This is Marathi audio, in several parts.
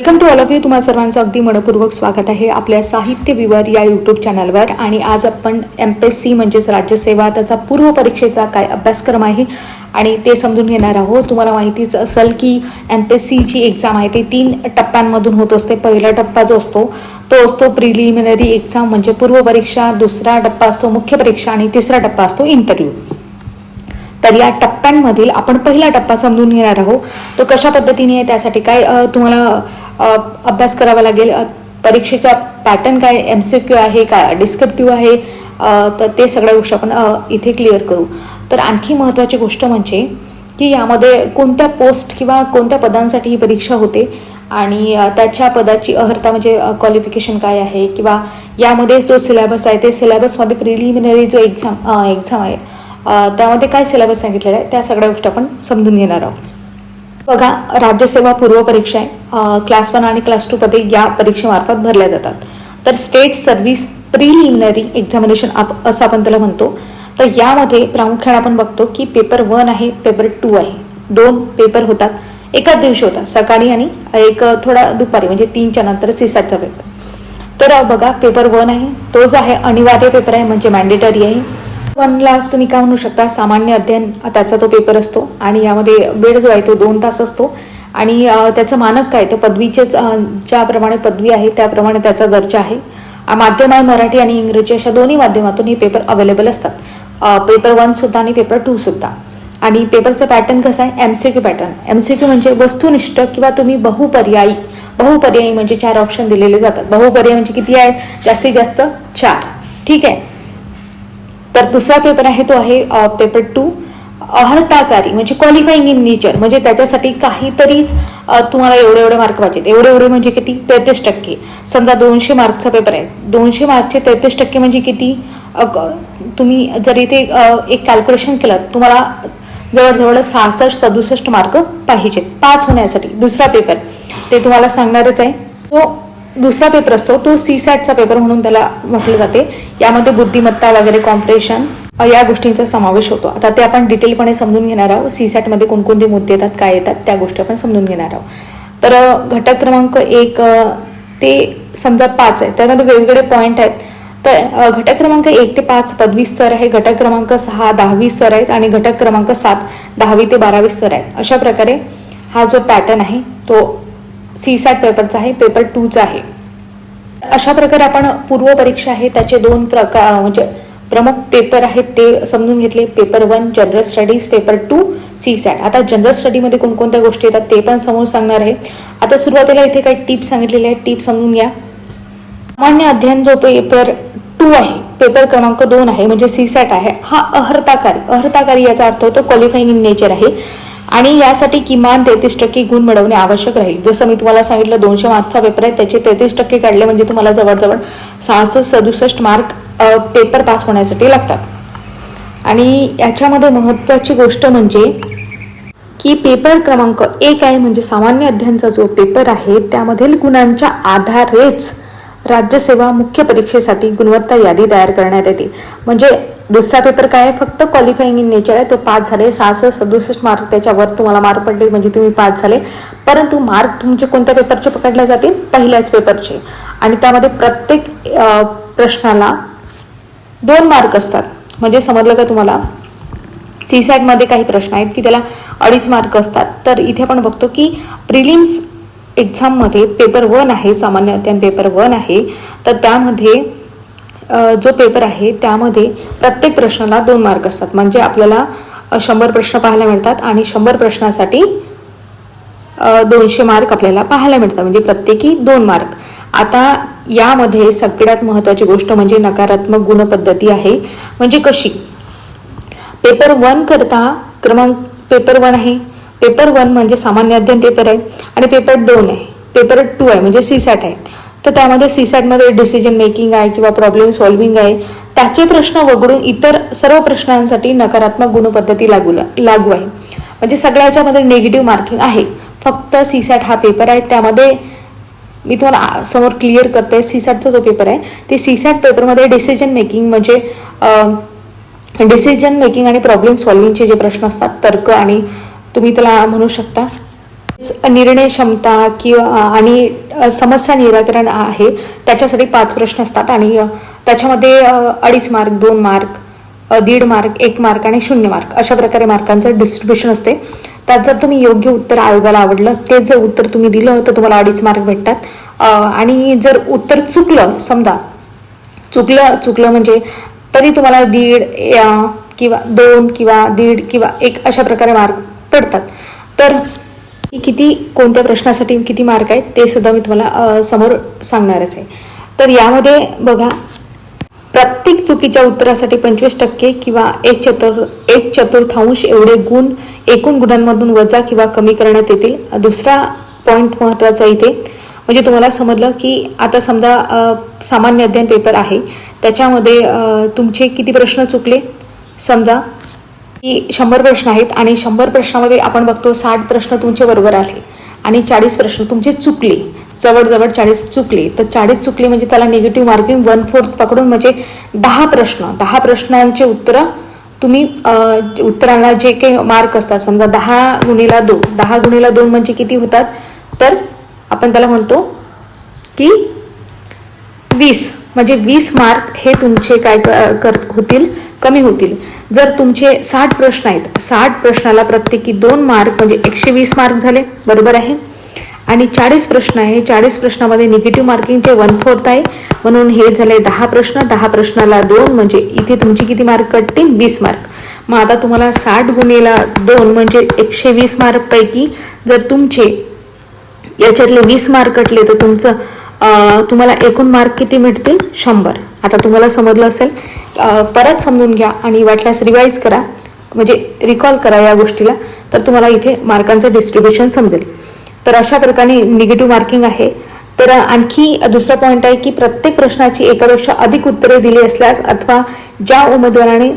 Welcome to all of you. तुम्हा सर्वांचं अगदी मनपूर्वक स्वागत आहे आपल्या साहित्य विवर या यूट्यूब चॅनलवर आणि आज आपण एम पी एस सी म्हणजेच राज्यसेवा त्याचा पूर्व परीक्षेचा काय अभ्यासक्रम आहे आणि ते समजून घेणार आहोत. तुम्हाला माहितीच असेल की एम पी एस सीची एक्झाम आहे ती तीन टप्प्यांमधून होत असते. पहिला टप्पा जो असतो तो असतो प्रिलिमिनरी एक्झाम म्हणजे पूर्व परीक्षा दुसरा टप्पा असतो मुख्य परीक्षा आणि तिसरा टप्पा असतो इंटरव्ह्यू तर या टप्प्यांमधील आपण पहिला टप्पा समजून घेणार आहोत. तो कशा पद्धतीने आहे त्यासाठी काय तुम्हाला अभ्यास करावा लागेल. परीक्षेचा पॅटर्न काय एम सी क्यू आहे काय डिस्क्रिप्टिव्ह आहे तर ते सगळ्या गोष्टी आपण इथे क्लिअर करू. तर आणखी महत्त्वाची गोष्ट म्हणजे की यामध्ये कोणत्या पोस्ट किंवा कोणत्या पदांसाठी ही परीक्षा होते आणि त्याच्या पदाची अर्हता म्हणजे क्वालिफिकेशन काय आहे किंवा यामध्ये जो सिलेबस आहे ते सिलेबसमध्ये प्रिलिमिनरी जो एक्झाम एक्झाम आहे त्यामध्ये काय सिलेबस सांगितलेला आहे त्या सगळ्या गोष्टी आपण समजून घेणार आहोत. बघा राज्यसेवा पूर्व परीक्षा आहे. क्लास वन आणि क्लास टू पदे या परीक्षेमार्फत भरल्या जातात. तर स्टेट सर्व्हिस प्रिलिमिनरी एक्झामिनेशन आप असं आपण त्याला म्हणतो. तर यामध्ये प्रामुख्याने आपण बघतो की पेपर वन आहे पेपर टू आहे. दोन पेपर होतात. एकाच दिवशी होतात सकाळी आणि एक थोडा दुपारी म्हणजे तीनच्या नंतर सिसाचा पेपर तर बघा पेपर वन आहे. तो जो आहे अनिवार्य पेपर आहे म्हणजे मॅन्डेटरी आहे. वनला तुम्ही काय म्हणू शकता सामान्य अध्ययन त्याचा तो पेपर असतो. आणि यामध्ये वेळ जो आहे तो दोन तास असतो. आणि त्याचं मानक काय? तर पदवीचेच ज्याप्रमाणे पदवी आहे त्याप्रमाणे त्याचा दर्जा आहे. माध्यम आहे मराठी आणि इंग्रजी अशा दोन्ही माध्यमातून हे पेपर अवेलेबल असतात. पेपर वन सुद्धा आणि पेपर टू सुद्धा. आणि पेपरचं पॅटर्न कसं आहे? M C Q pattern M C Q म्हणजे वस्तुनिष्ठ किंवा तुम्ही बहुपर्यायी. बहुपर्यायी म्हणजे चार ऑप्शन दिलेले जातात. बहुपर्यायी म्हणजे किती आहेत जास्तीत जास्त चार. ठीक आहे? तर दुसरा पेपर आहे तो आहे पेपर टू अहर्ताकारी म्हणजे क्वालिफाईंग इन नेचर म्हणजे त्याच्यासाठी काहीतरीच तुम्हाला एवढे एवढे मार्क पाहिजेत एवढे एवढे म्हणजे किती? तेहतीस टक्के. समजा दोनशे मार्कचा पेपर आहे. दोनशे मार्कचे तेहतीस टक्के म्हणजे किती? तुम्ही जर इथे एक कॅल्क्युलेशन केलं तुम्हाला जवळजवळ सहासष्ट सदुसष्ट मार्क पाहिजेत. पास होण्यासाठी दुसरा पेपर ते तुम्हाला सांगणारच आहे. तो दुसरा पेपर असतो तो सी सॅटचा पेपर म्हणून त्याला म्हटलं जाते. यामध्ये बुद्धिमत्ता वगैरे कॉम्प्रेशन या गोष्टींचा समावेश होतो. आता ते आपण डिटेलपणे समजून घेणार आहोत. सी सॅटमध्ये कोणकोणते मुद्दे येतात काय येतात त्या गोष्टी आपण समजून घेणार आहोत. तर घटक क्रमांक एक ते समजा पाच आहे. त्यामध्ये वेगवेगळे पॉईंट आहेत. तर घटक क्रमांक एक ते पाच पदवी स्तर आहे. घटक क्रमांक सहा दहावी स्तर आहेत. आणि घटक क्रमांक सात दहावी ते बारावी स्तर आहेत. अशा प्रकारे हा जो पॅटर्न आहे तो सी सॅट पेपरचा आहे. पेपर टूचा आहे. अशा प्रकारे आपण पूर्व परीक्षा आहे. त्याचे दोन प्रकार म्हणजे प्रमुख पेपर आहेत ते समजून घेतले. Paper one general studies paper two C SAT आता जनरल स्टडीमध्ये कोणकोणत्या गोष्टी येतात ते पण समोर सांगणार आहे. आता सुरुवातीला इथे काही टिप्स सांगितलेले आहेत. टिप्स समजून घ्या. सामान्य अध्ययन जो पेपर टू आहे पेपर क्रमांक दोन आहे म्हणजे सी सॅट आहे हा अहर्ताकारी. अहर्ताकारी याचा अर्थ होतो क्वालिफाईंग इन नेचर आहे. आणि यासाठी किमान तेहतीस टक्के गुण मिळवणे आवश्यक राहील. जसं मी तुम्हाला सांगितलं दोनशे मार्कचा पेपर आहे त्याचे तेहतीस टक्के काढले म्हणजे तुम्हाला जवळजवळ सहासष्ट सदुसष्ट मार्क पेपर पास होण्यासाठी लागतात. आणि याच्यामध्ये महत्त्वाची गोष्ट म्हणजे की पेपर क्रमांक एक आहे म्हणजे सामान्य अध्ययनचा जो पेपर आहे त्यामधील गुणांच्या आधारेच राज्यसेवा मुख्य परीक्षेसाठी गुणवत्ता यादी तयार करण्यात येते. म्हणजे दुसरा पेपर काय आहे? फक्त क्वालिफाईंग इन नेचर आहे. तो पास झाले सहासष्ट सदुसष्ट मार्क त्याच्यावर तुम्हाला मार्क पडले म्हणजे तुम्ही पास झाले. परंतु मार्क तुमचे कोणत्या पेपरचे पकडले जातील? पहिल्याच पेपरचे आणि त्यामध्ये प्रत्येक प्रश्नाला दोन मार्क असतात. म्हणजे समजलं का तुम्हाला? सी सॅटमध्ये काही प्रश्न आहेत की त्याला अडीच मार्क असतात. तर इथे आपण बघतो की प्रिलिम्स एक्झाममध्ये पेपर वन आहे सामान्य अध्ययन पेपर वन आहे. तर त्यामध्ये जो पेपर आहे त्यामध्ये प्रत्येक प्रश्नाला दोन मार्क असतात. म्हणजे आपल्याला शंभर प्रश्न पाहायला मिळतात आणि शंभर प्रश्नासाठी दोनशे मार्क आपल्याला पाहायला मिळतात. म्हणजे प्रत्येकी दोन मार्क आता यामध्ये सगळ्यात महत्त्वाची गोष्ट म्हणजे नकारात्मक गुणपद्धती आहे. म्हणजे कशी? पेपर वन करता क्रमांक पेपर वन आहे. पेपर वन म्हणजे सामान्य अध्ययन पेपर आहे आणि पेपर दोन आहे. पेपर टू आहे म्हणजे सी सॅट आहे. तर त्यामध्ये सी सॅटमध्ये डिसिजन मेकिंग आहे किंवा प्रॉब्लेम सॉल्व्हिंग आहे. त्याचे प्रश्न वगळून इतर सर्व प्रश्नांसाठी नकारात्मक गुणपद्धती लागू लागू आहे. म्हणजे सगळ्या याच्यामध्ये निगेटिव्ह मार्किंग आहे. फक्त सी सॅट हा पेपर आहे. त्यामध्ये मी तुम्हाला समोर क्लिअर करते. सी सॅटचा जो पेपर आहे ते सी सॅट पेपरमध्ये डिसिजन मेकिंग म्हणजे डिसिजन मेकिंग आणि प्रॉब्लेम सॉल्विंगचे जे प्रश्न असतात तर्क आणि तुम्ही त्याला म्हणू शकता. निर्णय क्षमता किंवा आणि समस्या निराकरण आहे त्याच्यासाठी पाच प्रश्न असतात आणि त्याच्यामध्ये अडीच मार्क दोन मार्क दीड मार्क एक मार्क आणि शून्य मार्क अशा प्रकारे मार्कांचं डिस्ट्रीब्युशन असते. त्यात जर तुम्ही योग्य उत्तर आयोगाला आवडलं तेच जर उत्तर तुम्ही दिलं तर तुम्हाला अडीच मार्क भेटतात. आणि जर उत्तर चुकलं समजा चुकलं चुकलं म्हणजे तरी तुम्हाला दीड किंवा दोन किंवा दीड किंवा एक अशा प्रकारे मार्क पडतात. तर किती कोणत्या प्रश्नासाठी किती मार्क आहेत ते सुद्धा मी तुम्हाला समोर सांगणारच आहे. तर यामध्ये बघा प्रत्येक चुकीच्या उत्तरासाठी पंचवीस टक्के किंवा एक चतुर एक चतुर्थांश एवढे गुण एकूण गुणांमधून वजा किंवा कमी करण्यात येतील. दुसरा पॉईंट महत्त्वाचा इथे म्हणजे तुम्हाला समजलं की आता समजा सामान्य अध्ययन पेपर आहे. त्याच्यामध्ये तुमचे किती प्रश्न चुकले? समजा की शंभर प्रश्न आहेत आणि शंभर प्रश्नामध्ये आपण बघतो साठ प्रश्न तुमचे बरोबर आले आणि चाळीस प्रश्न तुमचे चुकले. जवळजवळ चाळीस चुकले. तर चाळीस चुकले म्हणजे त्याला निगेटिव्ह मार्किंग वन फोर्थ पकडून म्हणजे दहा प्रश्न. दहा प्रश्नांचे उत्तरं तुम्ही उत्तराला जे काही मार्क असतात समजा दहा गुणीला दोन. दहा गुणीला दोन म्हणजे किती होतात? तर आपण त्याला म्हणतो की वीस. म्हणजे वीस मार्क हे तुमचे काय क- कर होतील? कमी होतील. जर तुमचे साठ प्रश्न आहेत साठ प्रश्नाला प्रत्येकी दोन मार्क म्हणजे एकशे वीस मार्क झाले. बरोबर आहे? आणि चाळीस प्रश्न आहे. चाळीस प्रश्नामध्ये निगेटिव्ह मार्किंगचे वन फोर्थ आहे. म्हणून हे झाले दहा प्रश्न. दहा प्रश्नाला दोन म्हणजे इथे तुमची किती मार्क कटतील? वीस मार्क मग आता तुम्हाला साठ गुणेला दोन म्हणजे एकशे वीस मार्कपैकी जर तुमचे याच्यातले वीस मार्क कटले तर तुमचं तुम्हाला एकूण मार्क किती मिळतील? शंभर. आता तुम्हाला समजलं असेल. परत समजून घ्या आणि वाटल्यास रिवाईज करा. म्हणजे रिकॉल करा या गोष्टीला. तर तुम्हाला इथे मार्कांचं डिस्ट्रीब्युशन समजेल. तर अशा प्रकारे निगेटिव्ह मार्किंग आहे. तर आणखी दुसरा पॉईंट आहे की प्रत्येक प्रश्नाची एकापेक्षा अधिक उत्तरे दिली असल्यास अथवा ज्या उमेदवाराने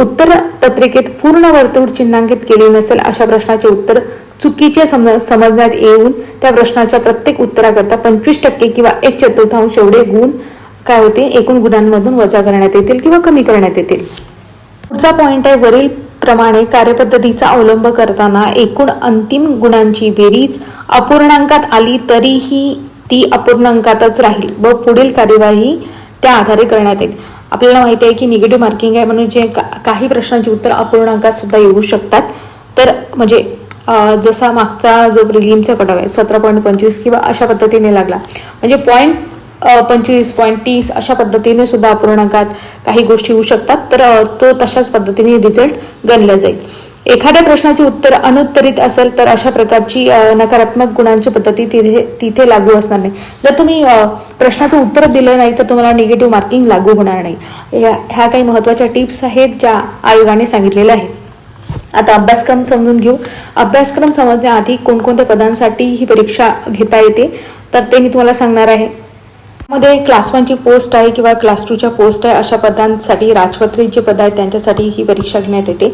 उत्तर पत्रिकेत पूर्ण वर्तुळ चिन्हांकित केले नसेल अशा प्रश्नाचे उत्तर चुकीचे समज समजण्यात येऊन त्या प्रश्नाच्या प्रत्येक उत्तराकरता पंचवीस टक्के किंवा एक चतुर्थांश एवढे गुण काय होते एकूण गुणांमधून वजा करण्यात येतील किंवा कमी करण्यात येतील. पुढचा पॉईंट आहे वरील प्रमाणे कार्यपद्धतीचा अवलंब करताना एकूण अंतिम गुणांची बेरीज अपूर्णांकात आली तरीही ती अपूर्णांकातच राहील व पुढील कार्यवाही त्या आधारे करण्यात येईल. आपल्याला माहिती आहे की निगेटिव्ह मार्किंग आहे म्हणून जे का- काही प्रश्नांची उत्तर अपूर्णांकात सुद्धा येऊ शकतात. तर म्हणजे जसा मागचा जो प्रिलिमचा कटाव आहे सतरा पॉईंट पंचवीस किंवा अशा पद्धतीने लागला. म्हणजे पॉईंट पंचवीस पॉईंट तीस अशा पद्धतीने सुद्धा अपूर्णांकात काही गोष्टी होऊ शकतात. तर तो तशाच पद्धतीने रिझल्ट गणला जाईल. एखाद्या प्रश्नाचे उत्तर अनुत्तरित असेल तर अशा प्रकारची नकारात्मक गुणांची पद्धती तिथे तिथे लागू असणार नाही. जर तुम्ही प्रश्नाचं उत्तर दिलं नाही तर तुम्हाला निगेटिव्ह मार्किंग लागू होणार नाही. ह्या ह्या काही महत्त्वाच्या टिप्स आहेत ज्या आयोगाने सांगितलेल्या आहेत. आता अभ्यासक्रम समजून घेऊ. अभ्यासक्रम समजण्याआधी कोणकोणत्या पदांसाठी ही परीक्षा घेता येते? तर ते मी तुम्हाला सांगणार आहे. मध्ये क्लास वनची पोस्ट आहे किंवा क्लास टूच्या पोस्ट आहे अशा पदांसाठी राजपत्रित जे पद आहेत त्यांच्यासाठी ही परीक्षा घेण्यात येते.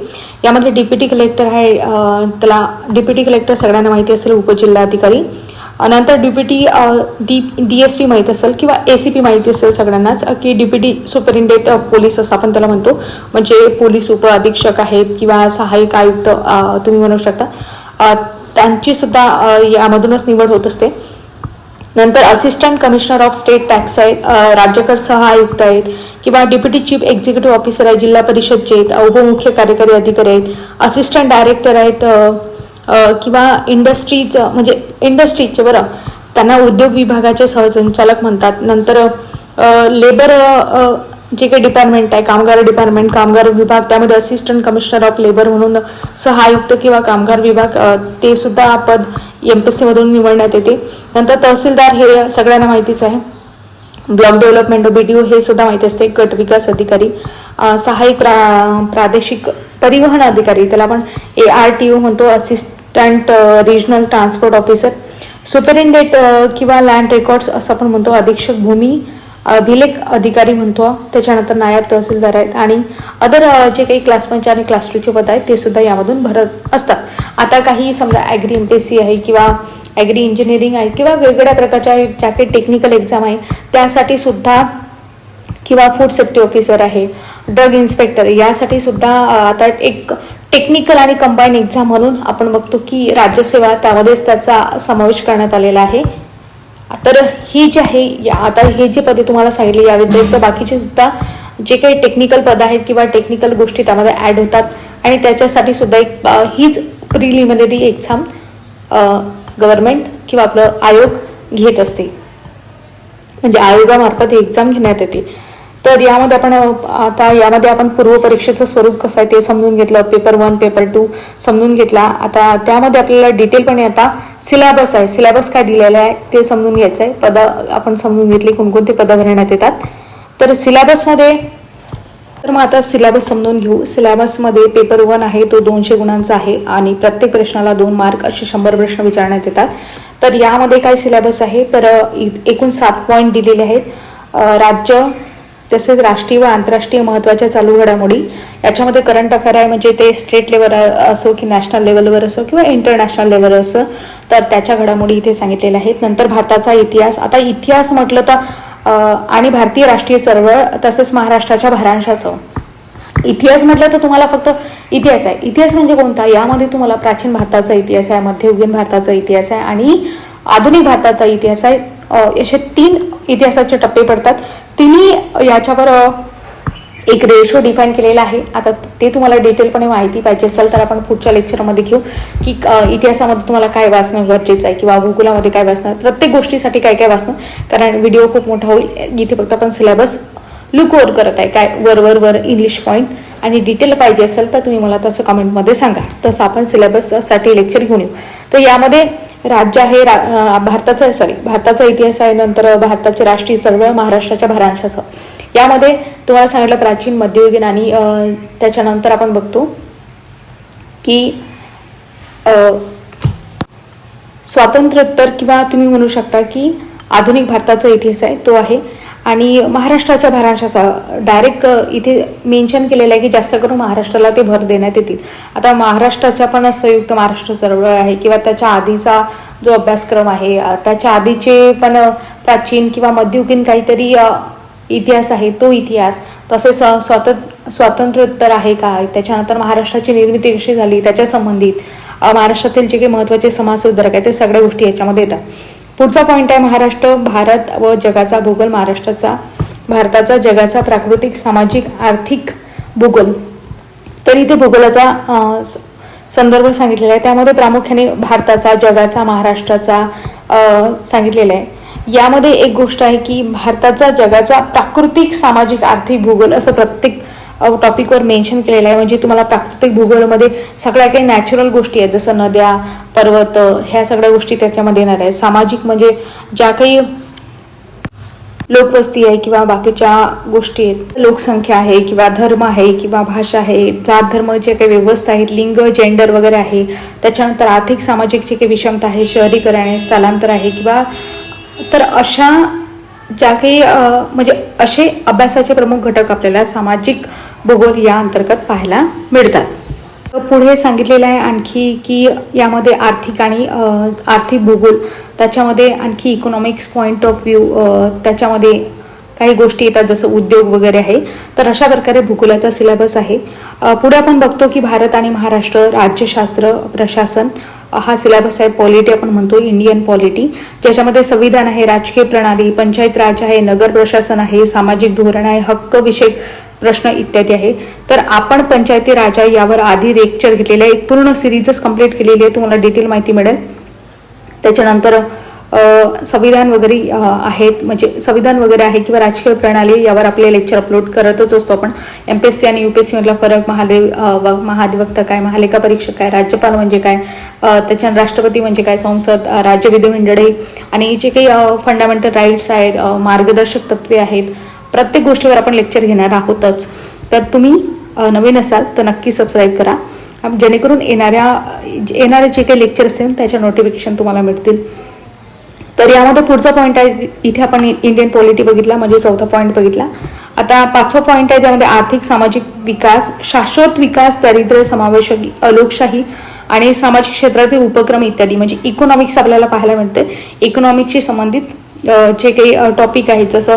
यामध्ये डिप्युटी कलेक्टर आहे त्याला डिप्युटी कलेक्टर सगळ्यांना माहिती असेल उपजिल्हाधिकारी. नंतर deputy D D S P माहीत असेल किंवा ए सी पी माहिती असेल सगळ्यांनाच की डिप्युटी सुपरिटेंडेंट पोलीस असं आपण त्याला म्हणतो. म्हणजे पोलीस उप अधीक्षक आहेत किंवा सहाय्यक आयुक्त तुम्ही म्हणू शकता. त्यांची सुद्धा यामधूनच निवड होत असते. नंतर assistant commissioner of state tax आहेत राज्यकर सह आयुक्त आहेत किंवा डेप्युटी चीफ एक्झिक्युटिव्ह ऑफिसर आहेत जिल्हा परिषदचे आहेत उपमुख्य कार्यकारी अधिकारी आहेत असिस्टंट डायरेक्टर आहेत किंवा इंडस्ट्रीज म्हणजे इंडस्ट्रीजचे बरं त्यांना उद्योग विभागाचे सहसंचालक म्हणतात. नंतर लेबर जे काही डिपार्टमेंट आहे कामगार डिपार्टमेंट कामगार विभाग त्यामध्ये असिस्टंट कमिशनर ऑफ लेबर म्हणून सहायुक्त किंवा कामगार विभाग ते सुद्धा पद एम पी एस सीमधून निवडण्यात येते. नंतर तहसीलदार हे सगळ्यांना माहितीच आहे. Block development B D O हे सुद्धा माहिती असते. गट विकास अधिकारी सहाय्यक प्रा प्रादेशिक परिवहन अधिकारी त्याला आपण ए आर टी ओ म्हणतो. Assistant regional transport officer superintendent किंवा लँड रेकॉर्ड्स असं आपण म्हणतो. अधीक्षक भूमी अभिलेख अधिकारी म्हणतो त्याच्यानंतर नायब तहसीलदार आहेत आणि अदर जे काही क्लास वनचे आणि क्लास टूचे पद आहेत ते सुद्धा यामधून भरत असतात. आता काही समजा agri M P S C आहे किंवा ॲग्री इंजिनिअरिंग आहे किंवा वेगवेगळ्या प्रकारच्या ज्या काही टेक्निकल एक्झाम आहे त्यासाठी सुद्धा किंवा फूड सेफ्टी ऑफिसर आहे ड्रग इन्स्पेक्टर यासाठी सुद्धा आता एक टेक्निकल आणि कंबाईन एक्झाम म्हणून आपण बघतो की राज्यसेवा त्यामध्येच त्याचा समावेश करण्यात आलेला आहे. तर ही जी आहे या आता हे जे पदे तुम्हाला सांगितले या व्यतिरिक्त बाकीचे सुद्धा जे काही टेक्निकल पद आहेत किंवा टेक्निकल गोष्टी त्यामध्ये ॲड होतात. आणि त्याच्यासाठी सुद्धा एक हीच प्रिलिमिनरी एक्झाम गव्हर्नमेंट किंवा आपलं आयोग घेत असते. म्हणजे आयोगामार्फत ही एक्झाम घेण्यात येते. तर यामध्ये आपण आता यामध्ये आपण पूर्व परीक्षेचं स्वरूप कसं आहे ते समजून घेतलं पेपर वन पेपर टू समजून घेतला. आता त्यामध्ये आपल्याला डिटेलपणे आता सिलॅबस आहे. सिलॅबस काय दिलेला आहे ते समजून घ्यायचं आहे पदं आपण समजून घेतली कोणकोणती पदं भरण्यात येतात. तर सिलॅबसमध्ये तर मग आता सिलॅबस समजून घेऊ. सिलॅबसमध्ये पेपर वन आहे तो दोनशे गुणांचा आहे आणि प्रत्येक प्रश्नाला दोन मार्क असे शंभर प्रश्न विचारण्यात येतात. तर यामध्ये काय सिलॅबस आहे? तर इ- एकूण सात पॉईंट दिलेले आहेत. राज्य तसेच राष्ट्रीय व आंतरराष्ट्रीय महत्त्वाच्या चालू घडामोडी याच्यामध्ये करंट अफेअर आहे म्हणजे ते स्टेट लेवल असो की नॅशनल लेवलवर असो किंवा इंटरनॅशनल लेवल असो तर त्याच्या घडामोडी इथे सांगितलेल्या आहेत. नंतर भारताचा इतिहास. आता इतिहास म्हटलं तर आणि भारतीय राष्ट्रीय चळवळ तसेच महाराष्ट्राच्या भारांशाचं. इतिहास म्हटलं तर तुम्हाला फक्त इतिहास आहे. इतिहास म्हणजे कोणता? यामध्ये तुम्हाला प्राचीन भारताचा इतिहास आहे मध्ययुगीन भारताचा इतिहास आहे आणि आधुनिक भारताचा इतिहास आहे. असे तीन इतिहासाचे टप्पे पडतात. तिने याच्यावर एक रेशो डिफाईन केलेला आहे. आता ते तुम्हाला डिटेलपणे माहिती पाहिजे असेल तर आपण पुढच्या लेक्चरमध्ये घेऊ की इतिहासामध्ये तुम्हाला काय वाचणं गरजेचं आहे किंवा भूगोलामध्ये काय वाचणं. प्रत्येक गोष्टीसाठी काय काय वाचणं. कारण व्हिडिओ खूप मोठा होईल. इथे फक्त आपण सिलेबस लुक ओवर करत आहे. काय? वर वर वर इंग्लिश पॉईंट आणि डिटेल पाहिजे असेल तर तुम्ही मला तसं कमेंटमध्ये सांगा. तसं आपण सिलेबससाठी लेक्चर घेऊन येऊ. तर यामध्ये राज्य आहे रा भारताचं भारताचा सॉरी भारताचा इतिहास आहे नंतर भारताचे राष्ट्रीय चळवळ महाराष्ट्राच्या भारांशाचं. यामध्ये तुम्हाला सांगितलं प्राचीन मध्ययुगीन आणि त्याच्यानंतर आपण बघतो की स्वातंत्र्योत्तर किंवा तुम्ही म्हणू शकता की आधुनिक भारताचा इतिहास आहे तो आहे आणि महाराष्ट्राच्या भारांशाचा डायरेक्ट इथे मेन्शन केलेलं आहे की जास्त करून महाराष्ट्राला ते भर देण्यात येतील. आता महाराष्ट्राच्या पण संयुक्त महाराष्ट्र चळवळ आहे किंवा त्याच्या आधीचा जो अभ्यासक्रम आहे त्याच्या आधीचे पण प्राचीन किंवा मध्ययुगीन काहीतरी इतिहास आहे तो इतिहास. तसेच स्वात स्वातंत्र्य स्वातंत्र्योत्तर आहे काय त्याच्यानंतर महाराष्ट्राची निर्मिती कशी झाली? त्याच्या संबंधित महाराष्ट्रातील जे काही महत्त्वाचे समाजसुधारक आहे ते सगळ्या गोष्टी याच्यामध्ये येतात. पुढचा पॉईंट आहे महाराष्ट्र भारत व जगाचा भूगोल महाराष्ट्राचा. भारताचा जगाचा प्राकृतिक सामाजिक आर्थिक भूगोल. तर इथे भूगोलाचा स- संदर्भ सांगितलेला आहे. त्यामध्ये प्रामुख्याने भारताचा जगाचा महाराष्ट्राचा सांगितलेला आहे. यामध्ये एक गोष्ट आहे की भारताचा जगाचा प्राकृतिक सामाजिक आर्थिक भूगोल असं प्रत्येक टॉपिकवर मेन्शन केलेलं आहे. म्हणजे तुम्हाला प्राकृतिक भूगोलमध्ये सगळ्या काही नॅचरल गोष्टी आहेत. जसं नद्या पर्वत ह्या सगळ्या गोष्टी त्याच्यामध्ये येणार आहेत. सामाजिक म्हणजे ज्या काही लोकवस्ती आहे किंवा बाकीच्या गोष्टी आहेत. लोकसंख्या आहे किंवा धर्म आहे किंवा भाषा आहे. जात धर्म जे काही व्यवस्था आहेत लिंग जेंडर वगैरे आहे. त्याच्यानंतर आर्थिक सामाजिक जे काही विषमता आहे शहरीकरण आहे स्थलांतर आहे किंवा तर अशा ज्या काही म्हणजे असे अभ्यासाचे प्रमुख घटक आपल्याला सामाजिक भूगोल या अंतर्गत पाहायला मिळतात. पुढे सांगितलेलं आहे आणखी की यामध्ये आर्थिक आणि आर्थिक भूगोल त्याच्यामध्ये आणखी इकॉनॉमिक्स पॉईंट ऑफ व्ह्यू त्याच्यामध्ये काही गोष्टी येतात जसं उद्योग वगैरे आहे तर अशा प्रकारे भूगोलाचा सिलेबस आहे. पुढे आपण बघतो की भारत आणि महाराष्ट्र राज्यशास्त्र प्रशासन हा सिलेबस आहे. पॉलिटी आपण म्हणतो इंडियन पॉलिटी ज्याच्यामध्ये संविधान आहे राजकीय प्रणाली पंचायत राज आहे नगर प्रशासन आहे सामाजिक धोरण आहे हक्क विषयक प्रश्न इत्यादी आहे. तर आपण पंचायती राजा यावर आधी लेक्चर घेतलेले आहे. एक पूर्ण सिरीजच कंप्लीट केलेली आहे तुम्हाला डिटेल माहिती मिळेल. त्याच्यानंतर संविधान वगैरे आहेत. म्हणजे संविधान वगैरे आहे किंवा राजकीय प्रणाली यावर आपले लेक्चर अपलोड करतच असतो आपण. एम पी एस सी आणि यू पी एस सीमधला फरक महादेव व- महाधिवक्ता काय महालेखा परीक्षक काय राज्यपाल म्हणजे काय त्याच्यानंतर राष्ट्रपती म्हणजे काय संसद राज्य विधिमंडळे आणि जे काही फंडामेंटल राईट्स आहेत मार्गदर्शक तत्वे आहेत प्रत्येक गोष्टीवर आपण लेक्चर घेणार आहोतच. तर तुम्ही नवीन असाल तर नक्की सबस्क्राईब करा. जेणेकरून येणाऱ्या येणारे जे काही लेक्चर असतील त्याच्या नोटिफिकेशन तुम्हाला मिळतील. तर यामध्ये पुढचा पॉईंट आहे इथे आपण इंडियन पॉलिटी बघितला म्हणजे चौथा पॉईंट बघितला. आता पाचवा पॉईंट आहे त्यामध्ये आर्थिक सामाजिक विकास शाश्वत विकास दारिद्र्य समावेशक लोकशाही आणि सामाजिक क्षेत्रातील उपक्रम इत्यादी. म्हणजे इकॉनॉमिक्स आपल्याला पाहायला मिळते इकॉनॉमिक्सशी संबंधित जे काही टॉपिक आहेत जसं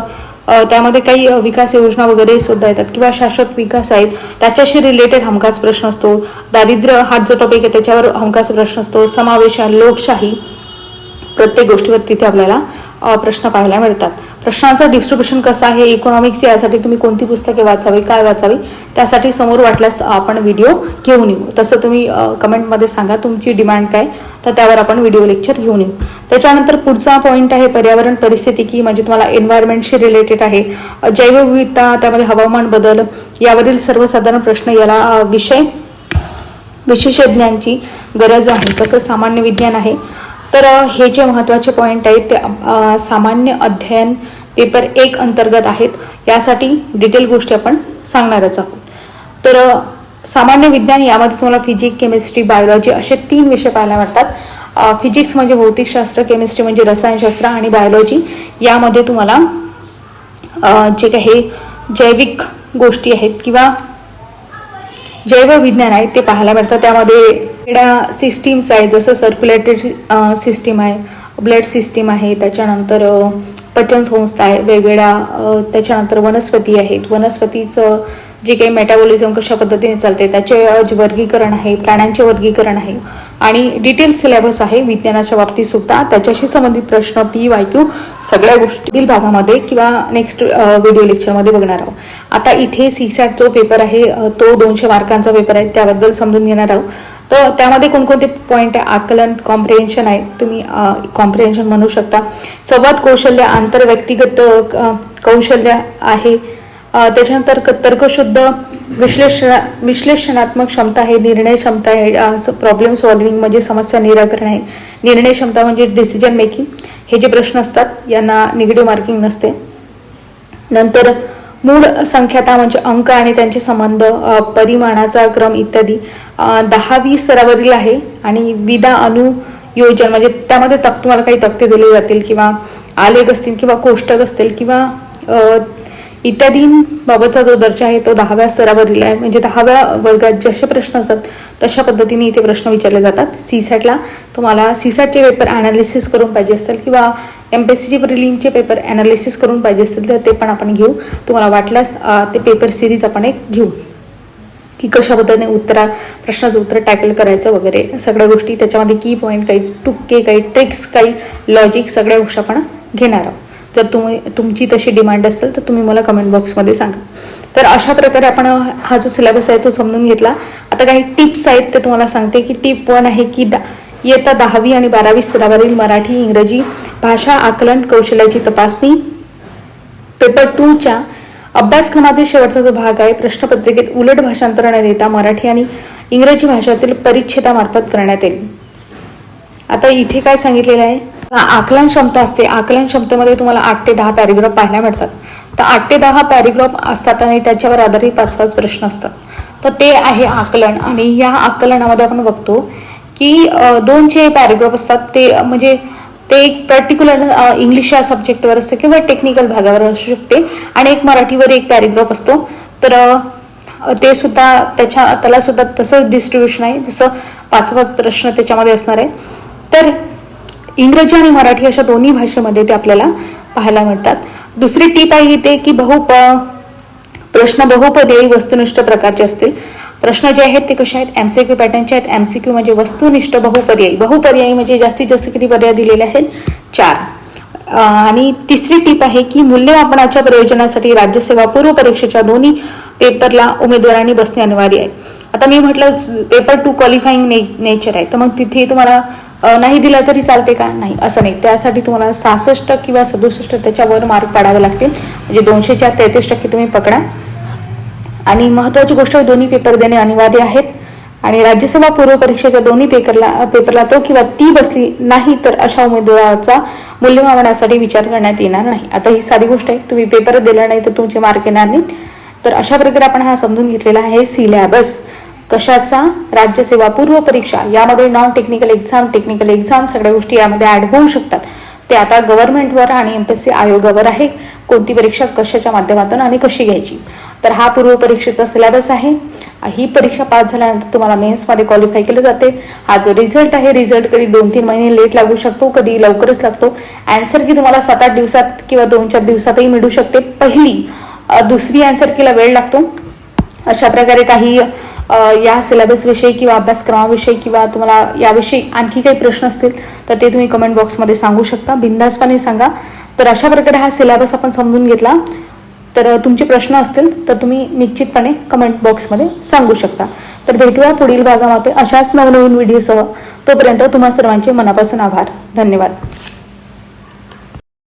त्यामध्ये काही विकास योजना वगैरे सुद्धा येतात किंवा शाश्वत विकास आहेत त्याच्याशी रिलेटेड हमखास प्रश्न असतो. दारिद्र्य हा जो टॉपिक आहे त्याच्यावर हमखास प्रश्न असतो. समावेशन लोकशाही. प्रत्येक गोष्टीवर तिथे आपल्याला प्रश्न पाहायला मिळतात. प्रश्नांचं डिस्ट्रीब्युशन कसं आहे इकॉनॉमिक्स यासाठी तुम्ही कोणती पुस्तके वाचावी काय वाचावी त्यासाठी समोर वाटल्यास आपण व्हिडिओ घेऊन येऊ. तसं तुम्ही कमेंटमध्ये सांगा तुमची डिमांड काय तर त्यावर आपण व्हिडिओ लेक्चर घेऊन येऊ. त्याच्यानंतर पुढचा पॉईंट आहे पर्यावरण परिस्थितिकी म्हणजे तुम्हाला एन्व्हायरमेंटशी रिलेटेड आहे. जैवविविधता त्यामध्ये हवामान बदल यावरील सर्वसाधारण प्रश्न याला विषय विशेषज्ञांची गरज आहे. तसंच सामान्य विज्ञान आहे. तर हे जे महत्त्वाचे पॉईंट आहेत ते सामान्य अध्ययन पेपर एक अंतर्गत आहेत. यासाठी डिटेल गोष्टी आपण सांगणारच आहोत. तर सामान्य विज्ञान यामध्ये तुम्हाला फिजिक्स केमिस्ट्री बायोलॉजी असे तीन विषय पाहायला मिळतात. फिजिक्स म्हणजे भौतिकशास्त्र केमिस्ट्री म्हणजे रसायनशास्त्र आणि बायोलॉजी यामध्ये तुम्हाला जे काही जैविक गोष्टी आहेत किंवा जैवविज्ञान आहे ते पाहायला मिळतं. त्यामध्ये वेगळ्या सिस्टीम्स आहेत जसं सर्क्युलेटरी सिस्टीम आहे ब्लड सिस्टीम आहे त्याच्यानंतर पचन संस्था आहे वेगवेगळ्या त्याच्यानंतर वनस्पती आहेत. वनस्पतीचं जे काही मेटाबॉलिझम कशा पद्धतीने चालते त्याचे जे वर्गीकरण आहे प्राण्यांचे वर्गीकरण आहे आणि डिटेल सिलेबस आहे विज्ञानाच्या बाबतीत सुद्धा त्याच्याशी संबंधित प्रश्न पी वाय क्यू सगळ्या गोष्टी भागामध्ये किंवा नेक्स्ट व्हिडिओ लेक्चरमध्ये बघणार आहोत. आता इथे सी सॅट जो पेपर आहे तो दोनशे मार्कांचा पेपर आहे त्याबद्दल समजून घेणार आहोत. तर त्यामध्ये कोणकोणते पॉईंट आहे? आकलन कॉम्प्रिहेन्शन आहे. तुम्ही कॉम्प्रिहेन्शन म्हणू शकता. संवाद कौशल्य आंतरव्यक्तिगत कौशल्य आहे. त्याच्यानंतर क- तर्कशुद्ध विश्लेषण विश्लेषणात्मक क्षमता आहे निर्णय क्षमता आहे प्रॉब्लेम सॉल्विंग म्हणजे समस्या निराकरण आहे. निर्णय क्षमता म्हणजे डिसिजन मेकिंग हे जे प्रश्न असतात यांना निगेटिव्ह मार्किंग नसते. नंतर मूळ संख्याता म्हणजे अंक आणि त्यांचे संबंध परिमाणाचा क्रम इत्यादी. दहा वीस स्तरावरील आहे आणि विदा अनुयोजन म्हणजे त्यामध्ये तक तुम्हाला काही तक्ते दिले जातील किंवा आलेख असतील किंवा कोष्टक असतील किंवा इत्यादींबाबतचा जो दर्जा आहे तो दहाव्या स्तरावरील आहे. म्हणजे दहाव्या वर्गात जसे प्रश्न असतात तशा पद्धतीने इथे प्रश्न विचारले जातात. सी सॅटला तुम्हाला सी सॅटचे पेपर ॲनालिसिस करून पाहिजे असतील किंवा एम पी एस सीचे प्रिलिमचे पेपर ॲनालिसिस करून पाहिजे असतील तर ते पण आपण घेऊ. तुम्हाला वाटल्यास ते पेपर सिरीज आपण एक घेऊ. की कशा पद्धतीने उत्तरा प्रश्नाचं उत्तर टॅकल करायचं वगैरे सगळ्या गोष्टी त्याच्यामध्ये की पॉईंट काही टुक्के काही ट्रिक्स काही लॉजिक सगळ्या गोष्टी आपण घेणार आहोत. जर तुम्ही तुमची तशी डिमांड असेल तर तुम्ही मला कमेंट बॉक्समध्ये सांगा. तर अशा प्रकारे आपण हा जो सिलेबस आहे तो समजून घेतला. आता काही टिप्स आहेत ते तुम्हाला सांगते की टिप वन आहे की दा इयत्ता दहावी आणि बारावी स्तरावरील मराठी इंग्रजी भाषा आकलन कौशल्याची तपासणी. पेपर टूच्या अभ्यासक्रमातील शेवटचा जो भाग आहे प्रश्नपत्रिकेत उलट भाषांतर न देता मराठी आणि इंग्रजी भाषेतील परिच्छेदामार्फत करण्यात येईल. आता इथे काय सांगितलेलं आहे? आकलन क्षमता असते. आकलन क्षमतेमध्ये तुम्हाला आठ ते दहा पॅरेग्राफ पाहायला मिळतात. तर आठ ते दहा पॅरेग्राफ असतात आणि त्याच्यावर आधारित पाच पाच प्रश्न असतात. तर ते आहे आकलन. आणि या आकलनामध्ये आपण बघतो की दोन जे पॅरेग्राफ असतात ते म्हणजे ते एक पर्टिक्युलर इंग्लिश या सब्जेक्टवर असतं किंवा टेक्निकल भागावर असू शकते. आणि एक मराठीवर एक पॅरेग्राफ असतो. तर ते सुद्धा त्याच्या त्याला सुद्धा तसंच डिस्ट्रीब्युशन आहे. जसं पाच पाच प्रश्न त्याच्यामध्ये असणार आहे. तर इंग्रजी आणि मराठी अशा दोन्ही भाषेमध्ये ते आपल्याला पाहायला मिळतात. दुसरी टीप आहे इथे की बहुप प्रश्न बहुपर्यायी वस्तुनिष्ठ प्रकारचे असतील. प्रश्न जे आहेत ते कसे आहेत? एमसीक्यू पॅटर्नचे आहेत. एमसीक्यू म्हणजे वस्तुनिष्ठ बहुपर्यायी. बहुपर्यायी म्हणजे जास्तीत जास्त किती पर्याय दिलेले आहेत? चार. आणि तिसरी टीप आहे की मूल्यमापनाच्या प्रयोजनासाठी राज्यसेवा पूर्व परीक्षेच्या दोन्ही पेपरला उमेदवारांनी बसणे अनिवार्य आहे. आता मी म्हटलं पेपर टू क्वालिफाईंग ने नेचर आहे. तर मग तिथे तुम्हाला नाही दिला तरी चालते का? नाही असं नाही. त्यासाठी तुम्हाला सहासष्ट किंवा सदुसष्ट त्याच्यावर मार्क पाडावे लागतील. म्हणजे दोनशेच्या तेहतीस टक्के तुम्ही पकडा. आणि महत्त्वाची गोष्ट दोन्ही पेपर देणे अनिवार्य आहेत. आणि राज्यसभा पूर्व परीक्षेच्या दोन्ही पेपरला पेपरला तो किंवा ती बसली नाही तर अशा उमेदवाराचा मूल्यमापनासाठी विचार करण्यात येणार नाही. आता ही साधी गोष्ट आहे. तुम्ही पेपर दिला नाही तर तुमचे मार्क येणार नाहीत. तर अशा प्रकारे आपण हा समजून घेतलेला आहे सिलॅबस कशाचा? राज्यसेवा पूर्व परीक्षा. यामध्ये non technical exam technical exam सगळ्या गोष्टी यामध्ये ऍड होऊ शकतात. ते आता गव्हर्नमेंटवर आणि एम पी एस सी आयोगावर आहे. कोणती परीक्षा कशाच्या माध्यमातून आणि कशी घ्यायची? तर हा पूर्व परीक्षेचा सिलेबस आहे. ही परीक्षा पास झाल्यानंतर तुम्हाला मेन्समध्ये क्वालिफाय केलं जाते. हा जो रिझल्ट आहे रिझल्ट कधी दोन तीन महिने लेट लागू शकतो कधी लवकरच लागतो. अँसर की तुम्हाला सात आठ दिवसात किंवा दोन चार दिवसातही मिळू शकते. पहिली दुसरी अँसर कीला वेळ लागतो. अशा प्रकारे काही या सिलेबसविषयी किंवा अभ्यासक्रमाविषयी किंवा तुम्हाला याविषयी आणखी काही प्रश्न असतील तर ते तुम्ही कमेंट बॉक्समध्ये सांगू शकता. बिंदासपणे सांगा. तर अशा प्रकारे हा सिलेबस आपण समजून घेतला. तर तुमचे प्रश्न असतील तर तुम्ही निश्चितपणे कमेंट बॉक्समध्ये सांगू शकता. तर भेटूया पुढील भागामध्ये अशाच नवनवीन व्हिडिओसह तोपर्यंत तुम्हा सर्वांचे मनापासून आभार. धन्यवाद.